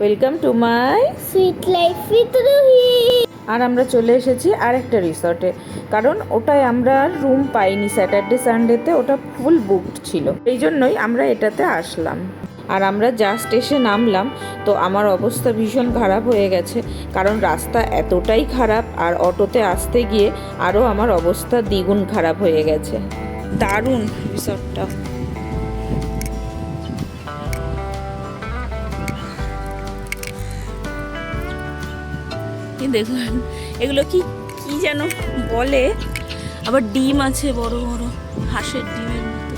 Welcome to my sweet life with Ruhi আর আমরা চলে এসেছি আরেকটা রিসর্টে। কারণ ওটায় আমরা রুম পাইনি স্যাটারডে সানডেতে ওটা ফুল বুকড ছিল। এই জন্যই আমরা এটাতে আসলাম। আর আমরা জাস্ট এসে নামলাম তো আমার অবস্থা ভীষণ খারাপ হয়ে গেছে। কারণ রাস্তা এতটাই খারাপ আর অটোতে আসতে গিয়ে আরও আমার অবস্থা দ্বিগুণ খারাপ হয়ে গেছে। দারুণ রিসর্টটা। দেখুন। এগুলো কি কি যেন বলে। আবার ডিম আছে বড় বড়, হাঁসের ডিমের মতো।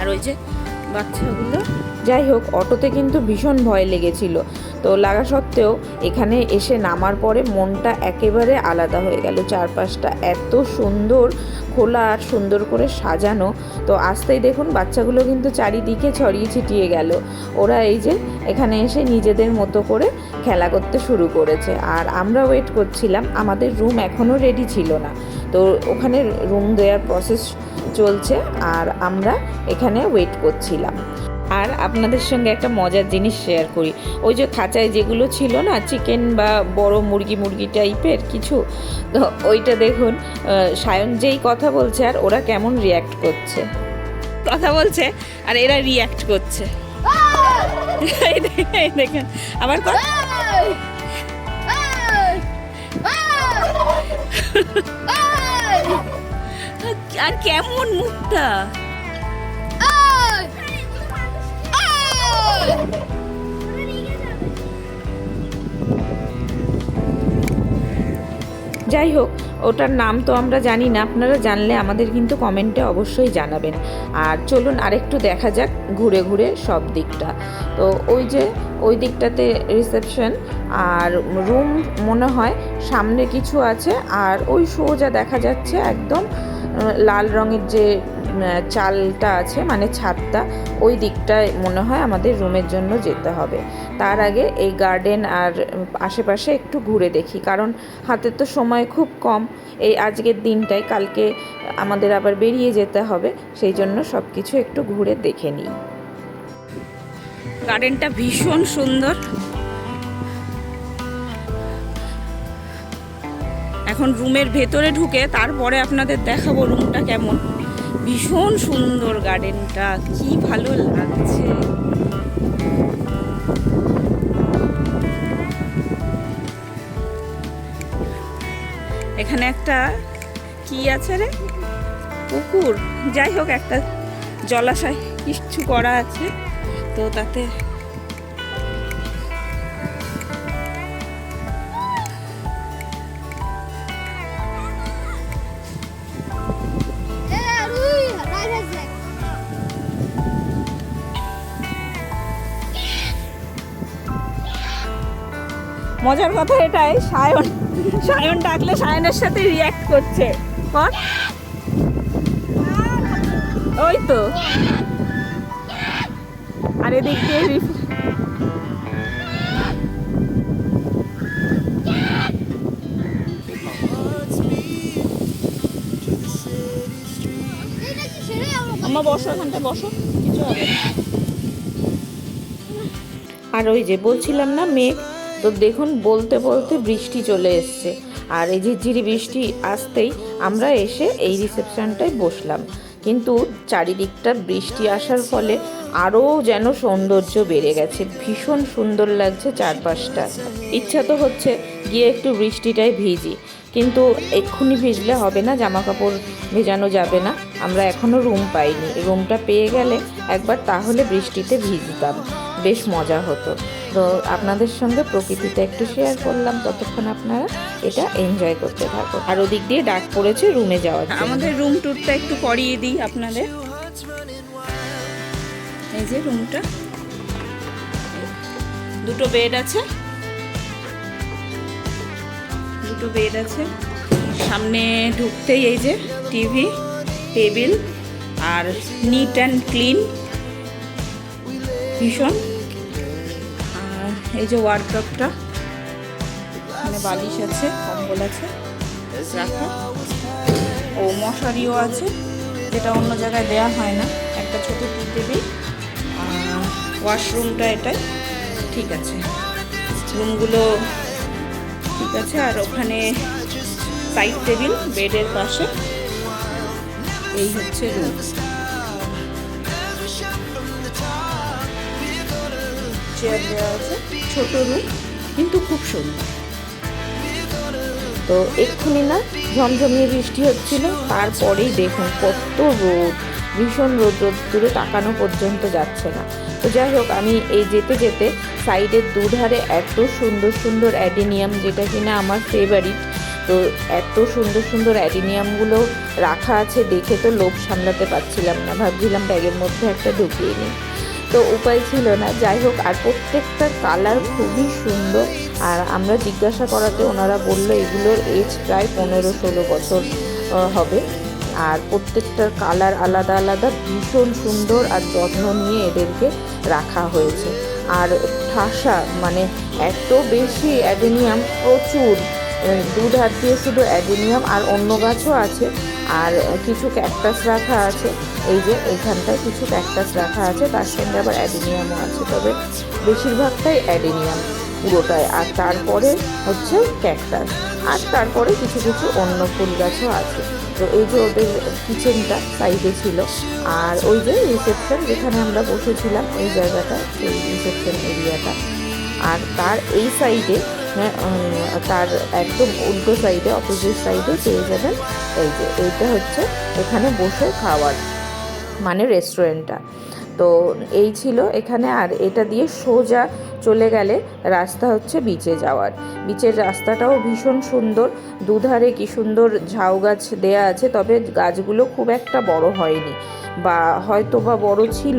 আর ওই যে বাচ্চাগুলো, যাই হোক, অটোতে কিন্তু ভীষণ ভয় লেগেছিল। তো লাগা সত্ত্বেও এখানে এসে নামার পরে মনটা একেবারে আলাদা হয়ে গেল। চারপাশটা এত সুন্দর খোলা আর সুন্দর করে সাজানো। তো আসতেই দেখুন, বাচ্চাগুলো কিন্তু চারিদিকে ছড়িয়ে ছিটিয়ে গেল। ওরা এই যে এখানে এসে নিজেদের মতো করে খেলা করতে শুরু করেছে। আর আমরা ওয়েট করছিলাম, আমাদের রুম এখনও রেডি ছিল না। তো ওখানে রুম দেওয়ার প্রসেস চলছে আর আমরা এখানে ওয়েট করছিলাম। আর আপনাদের সঙ্গে একটা মজার জিনিস শেয়ার করি। ওই যে খাঁচায় যেগুলো ছিল না চিকেন বা বড় মুরগি মুরগি টাইপের কিছু ওইটা দেখুন সায়ন যেই কথা বলছে আর ওরা কেমন রিয়্যাক্ট করছে। কথা বলছে আর এরা রিয়্যাক্ট করছে। দেখেন আবার আর কেমন মুখটা? যাই হোক ওটার নাম তো আমরা জানি না, আপনারা জানলে আমাদের কিন্তু কমেন্টে অবশ্যই জানাবেন। আর চলুন আরেকটু দেখা যাক ঘুরে ঘুরে সব দিকটা। তো ওই যে, ওই দিকটাতে রিসেপশন আর রুম মনে হয় সামনে কিছু আছে, আর ওই সোজা দেখা যাচ্ছে একদম লাল রঙের যে চালটা আছে মানে ছাদটা, ওই দিকটায় মনে হয় আমাদের রুমের জন্য যেতে হবে। তার আগে এই গার্ডেন আর আশেপাশে একটু ঘুরে দেখি, কারণ হাতে তো সময় খুব কম। এই আজকের দিনটাই কালকে আমাদের আবার বেরিয়ে যেতে হবে, সেই জন্য সব কিছু একটু ঘুরে দেখে নিই। গার্ডেনটা ভীষণ সুন্দর। এখন রুমের ভেতরে ঢুকে তারপরে আপনাদের দেখাবো রুমটা কেমন। ভীষণ সুন্দর গার্ডেনটা, কি ভালো লাগছে। এখানে একটা কি আছে রে? পুকুর। যাই হোক, একটা জলাশয় কিছু করা আছে। তো তাতে মজার কথা এটাই, সায়ন সায়ন ডাকলে সায়নের সাথে রিয়াক্ট করছে। কর। ওই তো। আর এদিক আমার বসো বসো। কিছু আর ওই যে বলছিলাম না মেঘ তো দেখুন, বলতে বলতে বৃষ্টি চলে এসছে। আর এই ঝিরঝিরি বৃষ্টি আসতেই আমরা এসে এই রিসেপশনটায় বসলাম। কিন্তু চারিদিকটা বৃষ্টি আসার ফলে আরও যেন সৌন্দর্য বেড়ে গেছে। ভীষণ সুন্দর লাগছে চারপাশটা। ইচ্ছা তো হচ্ছে গিয়ে একটু বৃষ্টিটায় ভিজি। কিন্তু এক্ষুনি ভিজলে হবে না জামা কাপড় ভেজানো যাবে না। আমরা এখনও রুম পাইনি। রুমটা পেয়ে গেলে একবার তাহলে বৃষ্টিতে ভিজতাম। বেশ মজা হতো। তো আপনাদের সঙ্গে প্রকৃতিটা একটু শেয়ার করলাম ততক্ষণ আপনারা এটা এনজয় করতে থাকো আর ওদিক দিয়ে ডাক পড়েছে রুমে যাওয়ার আমাদের রুম ট্যুরটা একটু করিয়ে দিই আপনাদের। এই যে রুমটা দুটো বেড আছে। দুটো বেড আছে। সামনে ঢুকতেই এই যে টিভি টেবিল আর নিট অ্যান্ড ক্লিন ভীষণ। এই যে ওয়ার্ড্রপটা এখানে বালিশ আছে, কম্বল আছে ও, মশারিও আছে, যেটা অন্য জায়গায় দেওয়া হয় না। একটা ছোট টি টেবিল ওয়াশরুমটা এটাই। ঠিক আছে। রুমগুলো ঠিক আছে। আর ওখানে সাইড টেবিল, বেডের পাশে। এই হচ্ছে রুম চেয়ার দেওয়া আছে। ছোট রুম কিন্তু খুব সুন্দর। তো এক্ষুনি না ঝমঝমিয়ে বৃষ্টি হচ্ছিল, তারপরেই দেখুন কত রোদ, ভীষণ রোদ রোদ দূরে তাকানো পর্যন্ত যাচ্ছে না। তো যাই হোক, আমি এই যেতে যেতে সাইডের দুধারে এত সুন্দর সুন্দর অ্যাডিনিয়াম, যেটা কিনা আমার ফেভারিট তো এত সুন্দর সুন্দর অ্যাডিনিয়ামগুলো রাখা আছে, দেখে তো লোভ সামলাতে পারছিলাম না। ভাবছিলাম ব্যাগের মধ্যে একটা ঢুকিয়ে নিই। তো উপায় ছিল না। যাই হোক, আর প্রত্যেকটা কালার খুবই সুন্দর। আর আমরা জিজ্ঞাসা করাতে ওনারা বলল, এগুলোর এজ প্রায় পনেরো ষোলো বছর হবে। আর প্রত্যেকটার কালার আলাদা আলাদা, ভীষণ সুন্দর আর যত্ন নিয়ে এদেরকে রাখা হয়েছে। আর ঠাসা মানে এত বেশি অ্যাডেনিয়াম, প্রচুর দুধ হাত দিয়ে শুধু অ্যাডেনিয়াম আর অন্য গাছও আছে। আর কিছু ক্যাকটাস রাখা আছে। এই যে এইখানটায় কিছু ক্যাকটাস রাখা আছে, তার সঙ্গে আবার অ্যাডেনিয়ামও আছে। তবে বেশিরভাগটাই অ্যাডেনিয়াম পুরোটাই। আর তারপরে হচ্ছে ক্যাকটাস আর তারপরে কিছু কিছু অন্য ফুল গাছও আছে। তো এই যে ওদের কিচেনটা সাইডে ছিল। আর ওই যে রিসেপশন যেখানে আমরা বসেছিলাম, এই জায়গাটা, এই রিসেপশন এরিয়াটা আর তার এই সাইডে তার একদম উল্টো সাইডে অপোজিট সাইডে পেয়ে যাবেন। এই যে, এইটা হচ্ছে এখানে বসে খাওয়ার মানে রেস্টুরেন্টটা তো এই ছিল এখানে, আর এটা দিয়ে সোজা চলে গেলে রাস্তা হচ্ছে বিচে যাওয়ার। বিচের রাস্তাটাও ভীষণ সুন্দর, দুধারে কি সুন্দর ঝাউ গাছ দেয়া আছে, তবে গাছগুলো খুব একটা বড় হয়নি। বা হয়তো বা বড় ছিল,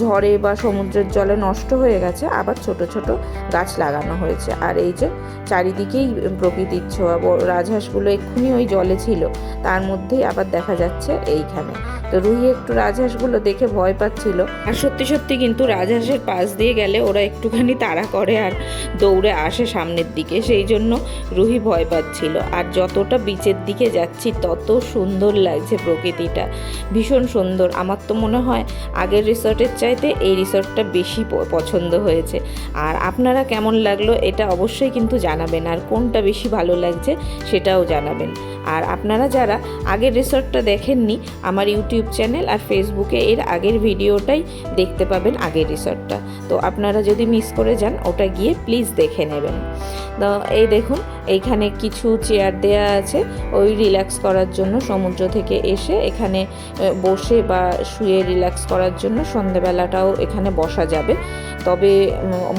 ঝড়ে বা সমুদ্রের জলে নষ্ট হয়ে গেছে, আবার ছোট ছোট গাছ লাগানো হয়েছে। আর এই যে চারিদিকেই প্রকৃতির ছোঁয়া রাজহাঁসগুলো এক্ষুনি ওই জলে ছিল, তার মধ্যেই আবার দেখা যাচ্ছে এইখানে। তো রুহি একটু রাজহাঁসগুলো দেখে ভয় পাচ্ছিল। আর সত্যি সত্যি কিন্তু রাজহাঁসের পাশ দিয়ে গেলে ওরা একটুখানি তাড়া করে আর দৌড়ে আসে সামনের দিকে। সেই জন্য রুহি ভয় পাচ্ছিল। আর যতটা বিচের দিকে যাচ্ছি, তত সুন্দর লাগছে প্রকৃতিটা। ভীষণ সুন্দর। আমার তো মনে হয় আগের রিসর্টের চাইতে এই রিসর্টটা বেশি পছন্দ হয়েছে। আর আপনারা কেমন লাগল এটা অবশ্যই কিন্তু জানাবেন। আর কোনটা বেশি ভালো লাগছে সেটাও জানাবেন। আর আপনারা যারা আগের রিসর্টটা দেখেননি, আমার ইউটিউব চ্যানেল আর ফেসবুকে এর আগের ভিডিওটাই দেখতে পাবেন আগের রিসর্টটা। তো আপনারা যদি মিস করে যান, ওটা গিয়ে প্লিজ দেখে নেবেন। তো এই দেখুন, এইখানে কিছু চেয়ার দেয়া আছে। ওই রিল্যাক্স করার জন্য সমুদ্র থেকে এসে এখানে বসে বা শুয়ে রিল্যাক্স করার জন্য সন্ধেবেলাটাও এখানে বসা যাবে। তবে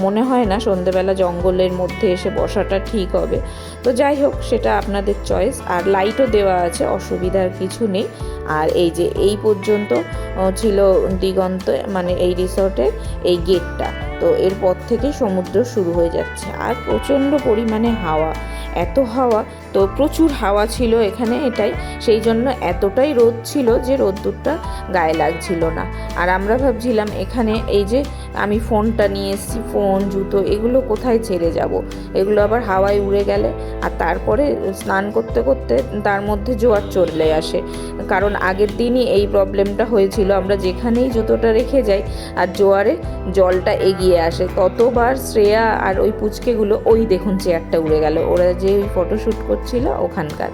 মনে হয় না সন্ধেবেলা জঙ্গলের মধ্যে এসে বসাটা ঠিক হবে। তো যাই হোক, সেটা আপনাদের চয়েস। আর লাইটও দেওয়া আছে, অসুবিধার কিছু নেই। আর এই যে এই পর্যন্ত ছিল দিগন্ত মানে এই রিসর্টের এই গেটটা তো এরপর থেকে সমুদ্র শুরু হয়ে যাচ্ছে। আর প্রচণ্ড পরিমাণে হাওয়া, এত হাওয়া, তো প্রচুর হাওয়া ছিল এখানে এটাই। সেই জন্য এতটাই রোদ ছিল যে রোদ্দুরটা গায়ে লাগছিল না। আর আমরা ভাবছিলাম এখানে এই যে আমি ফোনটা নিয়ে এসেছি, ফোন, জুতো, এগুলো কোথায় ছেড়ে যাব? এগুলো আবার হাওয়ায় উড়ে গেলে আর তারপরে স্নান করতে করতে তার মধ্যে জোয়ার চলে আসে। কারণ আগের দিনই এই প্রবলেমটা হয়েছিল। আমরা যেখানেই জুতোটা রেখে যাই আর জোয়ারে জলটা এগিয়ে আসে। ততবার শ্রেয়া আর ওই পুচকেগুলো, ওই দেখুন চেয়ারটা উড়ে গেল। ওরা যে ওই ফটোশ্যুট করছিল ওখানকার।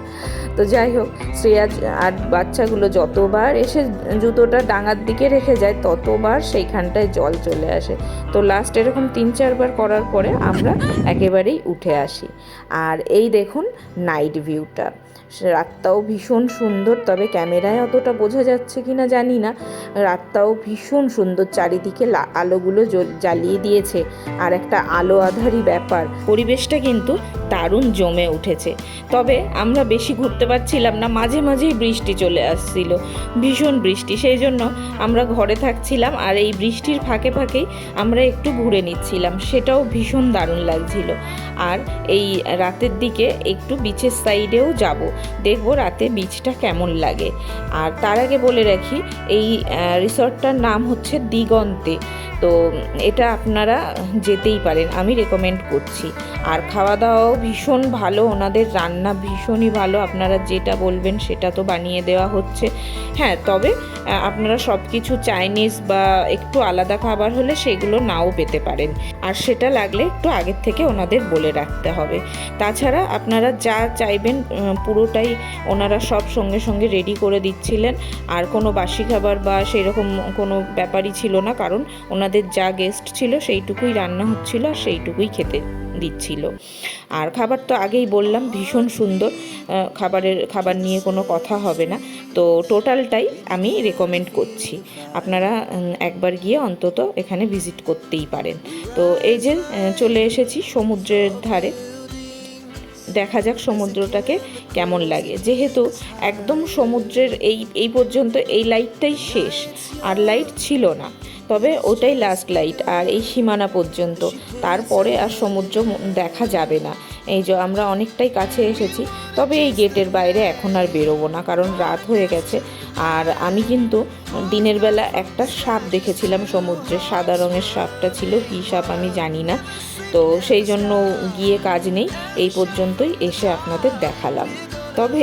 তো যাই হোক, শ্রেয়া আর বাচ্চাগুলো যতবার এসে জুতোটা ডাঙার দিকে রেখে যায়, ততবার সেইখানটায় জল চলে আসে। তো লাস্ট এরকম তিন চারবার করার পরে আমরা একেবারেই উঠে আসি। আর এই দেখুন নাইট ভিউটা রাতটাও ভীষণ সুন্দর, তবে ক্যামেরায় অতটা বোঝা যাচ্ছে কি না জানি না। রাতটাও ভীষণ সুন্দর, চারিদিকে আলোগুলো জ্বালিয়ে দিয়েছে। আর একটা আলো আধারি ব্যাপার। পরিবেশটা কিন্তু দারুণ জমে উঠেছে। তবে আমরা বেশি ঘুরতে পারছিলাম না, মাঝে মাঝেই বৃষ্টি চলে আসছিল, ভীষণ বৃষ্টি। সেই জন্য আমরা ঘরে থাকছিলাম আর এই বৃষ্টির ফাঁকে ফাঁকেই আমরা একটু ঘুরে নিচ্ছিলাম, সেটাও ভীষণ দারুণ লাগছিল। আর এই রাতের দিকে একটু বিচের সাইডেও যাব। দেখব রাতে বিচটা কেমন লাগে। আর তার আগে বলে রাখি এই রিসর্টটার নাম হচ্ছে দিগন্তে। তো এটা আপনারা যেতেই পারেন আমি রেকমেন্ড করছি। আর খাওয়া দাওয়াও ভীষণ ভালো ওনাদের রান্না ভীষণই ভালো আপনারা যেটা বলবেন সেটা তো বানিয়ে দেওয়া হচ্ছে। হ্যাঁ তবে আপনারা সব কিছু চাইনিজ বা একটু আলাদা খাবার হলে সেগুলো নাও পেতে পারেন। আর সেটা লাগলে একটু আগের থেকে ওনাদের বলে রাখতে হবে। তাছাড়া আপনারা যা চাইবেন উম, পুরোটাই ওনারা সব সঙ্গে সঙ্গে রেডি করে দিচ্ছিলেন। আর কোনো বাসি খাবার বা সেরকম কোনো ব্যাপারই ছিল না, কারণ ওনাদের যা গেস্ট ছিল সেইটুকুই রান্না হচ্ছিল আর সেইটুকুই খেতে দিচ্ছিল। আর খাবার তো আগেই বললাম, ভীষণ সুন্দর। খাবারের, খাবার নিয়ে কোনো কথা হবে না। তো টোটালটাই আমি রেকমেন্ড করছি। আপনারা একবার গিয়ে অন্তত এখানে ভিজিট করতেই পারেন। তো এই যে চলে এসেছি সমুদ্রের ধারে। দেখা যাক সমুদ্রটাকে কেমন লাগে। যেহেতু একদম সমুদ্রের এই এই পর্যন্ত এই লাইটটাই শেষ, আর লাইট ছিল না। তবে ওটাই লাস্ট লাইট আর এই সীমানা পর্যন্ত। তারপরে আর সমুদ্র দেখা যাবে না। এই যে আমরা অনেকটাই কাছে এসেছি, তবে এই গেটের বাইরে এখন আর বেরোবো না, কারণ রাত হয়ে গেছে। আর আমি কিন্তু দিনের বেলা একটা সাপ দেখেছিলাম সমুদ্রে সাদা রঙের সাপটা ছিল, কী সাপ আমি জানি না। তো সেই জন্য গিয়ে কাজ নেই, এই পর্যন্তই এসে আপনাদের দেখালাম। তবে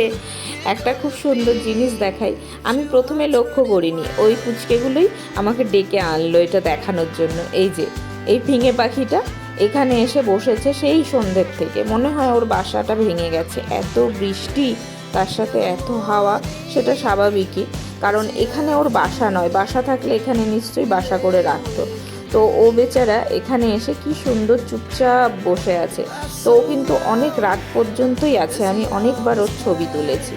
একটা খুব সুন্দর জিনিস দেখাই, আমি প্রথমে লক্ষ্য করিনি, ওই পুচকেগুলোই আমাকে ডেকে আনলো এটা দেখানোর জন্য। এই যে, এই ফিঙে পাখিটা এখানে এসে বসেছে সেই সন্ধ্যের থেকে। মনে হয় ওর বাসাটা ভেঙে গেছে। এত বৃষ্টি, তার সাথে এত হাওয়া, সেটা স্বাভাবিকই। কারণ এখানে ওর বাসা নয়। বাসা থাকলে এখানে নিশ্চয়ই বাসা করে রাখতো। তো ও বেচারা এখানে এসে কি সুন্দর চুপচাপ বসে আছে। তো ও কিন্তু অনেক রাত পর্যন্তই আছে। আমি অনেকবার ওর ছবি তুলেছি।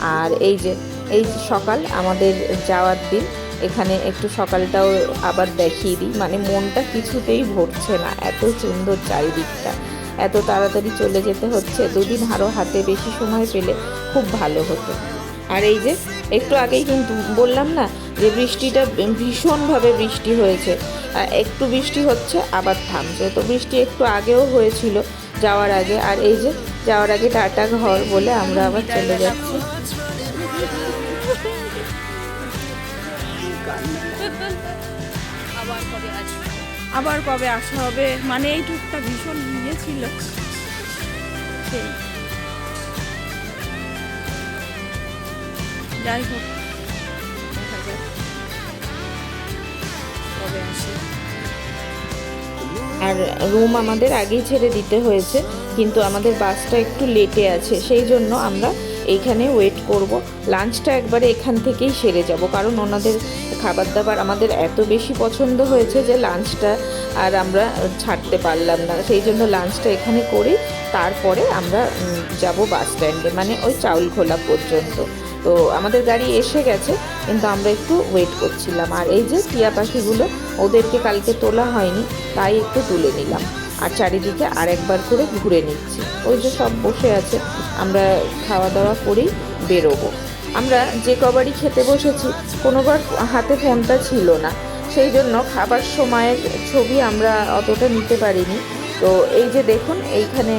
আর এই যে, এই সকাল, আমাদের যাওয়ার দিন। এখানে একটু সকালটাও আবার দেখিয়ে দিই। মানে মনটা কিছুতেই ভরছে না, এত সুন্দর চারিদিকটা। এত তাড়াতাড়ি চলে যেতে হচ্ছে, দুদিন আরও হাতে বেশি সময় পেলে খুব ভালো হতো। আর এই যে, একটু আগেই কিন্তু বললাম না যে বৃষ্টিটা ভীষণভাবে বৃষ্টি হয়েছে। একটু বৃষ্টি হচ্ছে, আবার থামছে। তো বৃষ্টি একটু আগেও হয়েছিল যাওয়ার আগে। আর এই যে, যাওয়ার আগে টাটা ঘর বলে আমরা আবার চলে যাচ্ছি। আবার কবে আবার কবে আসা হবে? মানে এই টুকটা ভীষণ ইয়ে ছিল। যাই হোক আর রুম আমাদের আগেই ছেড়ে দিতে হয়েছে, কিন্তু আমাদের বাসটা একটু লেটে আছে, সেই জন্য আমরা এইখানে ওয়েট করব। লাঞ্চটা একবারে এখান থেকেই সেরে যাব। কারণ ওনাদের খাবার দাবার আমাদের এত বেশি পছন্দ হয়েছে যে লাঞ্চটা আর আমরা ছাড়তে পারলাম না। সেই জন্য লাঞ্চটা এখানে করেই তারপরে আমরা যাব বাস স্ট্যান্ডে মানে ওই চাউল খোলা পর্যন্ত। তো আমাদের গাড়ি এসে গেছে, কিন্তু আমরা একটু ওয়েট করছিলাম। আর এই যে টিয়া পাখিগুলো, ওদেরকে কালকে তোলা হয়নি, তাই একটু তুলে নিলাম। আর চারিদিকে আরেকবার করে ঘুরে নিচ্ছি। ওই যে সব বসে আছে, আমরা খাওয়া দাওয়া করেই বেরোবো। আমরা যে কবারই খেতে বসেছি, কোনোবার হাতে ফোনটা ছিল না। সেই জন্য খাবার সময়ের ছবি আমরা অতটা নিতে পারিনি। তো এই যে দেখুন, এইখানে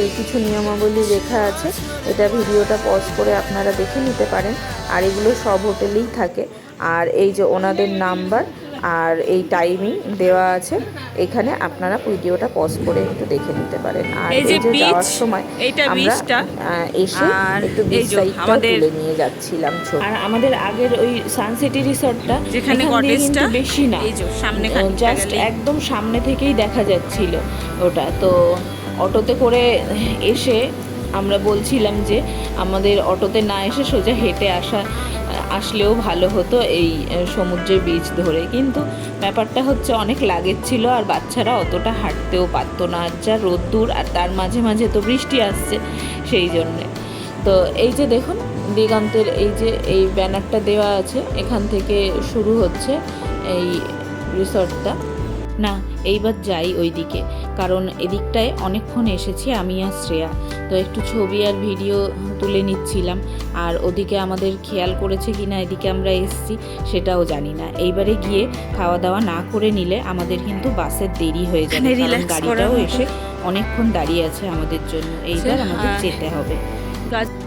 এই কিছু নিয়মাবলী লেখা আছে। এটা ভিডিওটা পজ করে আপনারা দেখে নিতে পারেন। আর এগুলো সব হোটেলেই থাকে। আর এই যে ওনাদের নাম্বার আর এই টাইমিং দেওয়া আছে। এখানে আপনারা ভিডিওটা পজ করে একটু দেখে নিতে পারেন। আর এই যে যাওয়ার সময় এইটা। আহ, এসে একটু সাইডটা আমাদের- তুলে নিয়ে যাচ্ছিলাম আর আমাদের আগের ওই সানসিটি রিসর্টটা যেখানে কটেজটা বেশি না। এই যে সামনে খানিকটা জাস্ট একদম সামনে থেকেই দেখা যাচ্ছিল ওটা। তো অটোতে করে এসে আমরা বলছিলাম যে আমাদের অটোতে না এসে সোজা হেঁটে আসা আসলেও ভালো হতো এই সমুদ্রের বীচ ধরে। কিন্তু ব্যাপারটা হচ্ছে অনেক লাগেজ ছিল আর বাচ্চারা অতটা হাঁটতেও পারতো না। যা রোদ্দুর আর তার মাঝে মাঝে তো বৃষ্টি আসছে সেই জন্যে। তো এই যে দেখুন, দিগন্তের এই যে এই ব্যানারটা দেওয়া আছে, এখান থেকে শুরু হচ্ছে এই রিসর্টটা। না এইবার যাই ওই দিকে কারণ এদিকটায় অনেকক্ষণ এসেছি আমি আর শ্রেয়া। তো একটু ছবি আর ভিডিও তুলে নিচ্ছিলাম। আর ওদিকে আমাদের খেয়াল করেছে কি না এদিকে আমরা এসেছি সেটাও জানি না। এইবারে গিয়ে খাওয়া দাওয়া না করে নিলে আমাদের কিন্তু বাসের দেরি হয়ে যাবে। কারণ গাড়িটাও এসে অনেকক্ষণ দাঁড়িয়ে আছে আমাদের জন্য। এইবার আচ্ছা, আমাদের যেতে হবে।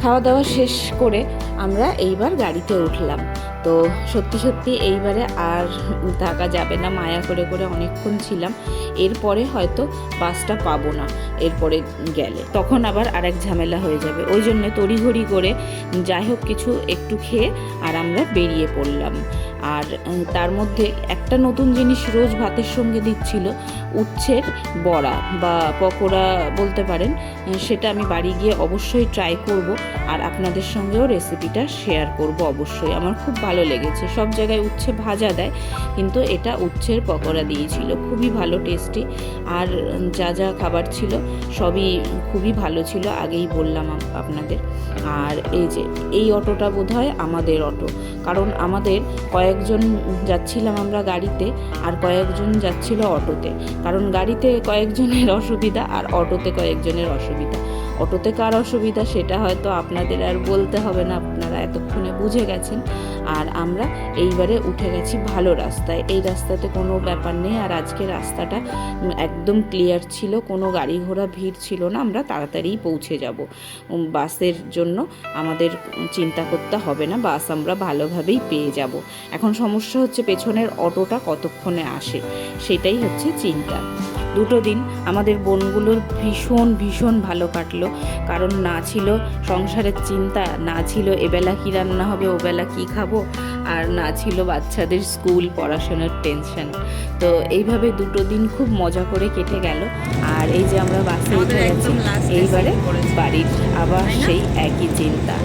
খাওয়া দাওয়া শেষ করে আমরা এইবার গাড়িতে উঠলাম। তো সত্যি সত্যি এইবারে আর থাকা যাবে না, মায়া করে করে অনেকক্ষণ ছিলাম। এরপরে হয়তো বাসটা পাবো না, এরপরে গেলে। তখন আবার আরেক ঝামেলা হয়ে যাবে। ওই জন্যে তড়িঘড়ি করে যাই হোক কিছু একটু খেয়ে আর আমরা বেরিয়ে পড়লাম। আর তার মধ্যে একটা নতুন জিনিস রোজ ভাতের সঙ্গে দিচ্ছিল, উচ্ছের বড়া বা পকোড়া বলতে পারেন সেটা আমি বাড়ি গিয়ে অবশ্যই ট্রাই করব আর আপনাদের সঙ্গেও রেসিপিটা শেয়ার করব অবশ্যই। আমার খুব ভালো লেগেছে। সব জায়গায় উচ্ছে ভাজা দেয়, কিন্তু এটা উচ্ছের পকোড়া দিয়েছিল। খুবই ভালো টেস্টি আর যা যা খাবার ছিল সবই খুবই ভালো ছিল, আগেই বললাম আপনাদের। আর এই যে, এই অটোটা বোধহয় আমাদের অটো। কারণ আমাদের কয়েকজন যাচ্ছিলাম আমরা গাড়িতে আর কয়েকজন যাচ্ছিল অটোতে। কারণ গাড়িতে কয়েকজনের অসুবিধা আর অটোতে কয়েকজনের অসুবিধা। অটোতে কার অসুবিধা সেটা হয়তো আপনাদের আর বলতে হবে না, আপনারা এতক্ষণে বুঝে গেছেন। আর আমরা এইবারে উঠে গেছি ভালো রাস্তায়। এই রাস্তাতে কোনো ব্যাপার নেই। আর আজকে রাস্তাটা একদম ক্লিয়ার ছিল। কোনো গাড়ি ঘোড়া ভিড় ছিল না। আমরা তাড়াতাড়িই পৌঁছে যাব। বাসের জন্য আমাদের চিন্তা করতে হবে না। বাস আমরা ভালোভাবেই পেয়ে যাব। এখন সমস্যা হচ্ছে পেছনের অটোটা কতক্ষণে আসে সেটাই হচ্ছে চিন্তা। দুটো দিন আমাদের বোনগুলোর ভীষণ ভীষণ ভালো কাটলো কারণ না ছিল সংসারের চিন্তা না ছিল এবেলা কী রান্না হবে ওবেলা কী খাব আর না ছিল বাচ্চাদের স্কুল পড়াশোনার টেনশন। তো এইভাবে দুটো দিন খুব মজা করে কেটে গেল আর এই যে আমরা বাসে উঠে গেছি এইবারে বাড়ির আবার সেই একই চিন্তা।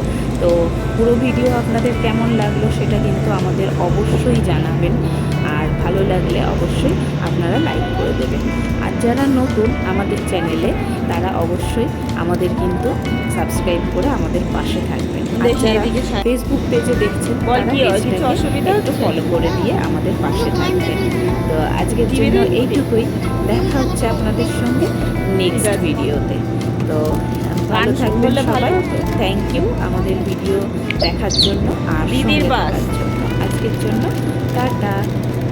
তো পুরো ভিডিও আপনাদের কেমন লাগল সেটা কিন্তু আমাদের অবশ্যই জানাবেন। আর ভালো লাগলে অবশ্যই আপনারা লাইক করে দেবেন। আর যারা নতুন আমাদের চ্যানেলে তারা অবশ্যই আমাদের কিন্তু সাবস্ক্রাইব করে আমাদের পাশে থাকবেন। আর যারা ফেসবুক পেজে দেখছেন অসুবিধা একটু ফলো করে দিয়ে আমাদের পাশে থাকবেন। তো আজকের জন্য এইটুকুই। দেখা হচ্ছে আপনাদের সঙ্গে নেক্সট ভিডিওতে তো গান থাকবেন সবাই। থ্যাংক ইউ আমাদের ভিডিও দেখার জন্য আর দিদির সঙ্গে বাস। আজকের জন্য। টাটা।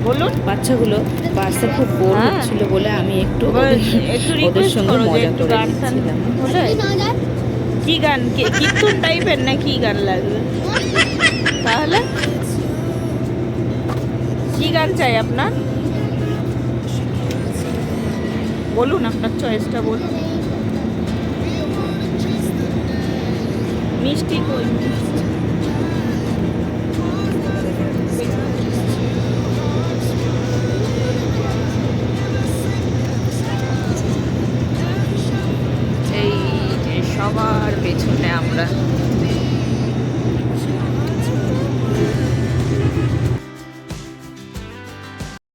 বলুন। বাচ্চাগুলো বাসে খুব বোর হ্যাঁ। হচ্ছিল বলে আমি একটু ওদের- সঙ্গে মজা করে দিচ্ছিলাম কি গান কীর্তন টাইপের না কি গান লাগবে? তাহলে? কি গান চাই আপনার? বলুন আপনার চয়েসটা বলুন। মিষ্টি কই? এই যে সবার পেছনে আমরা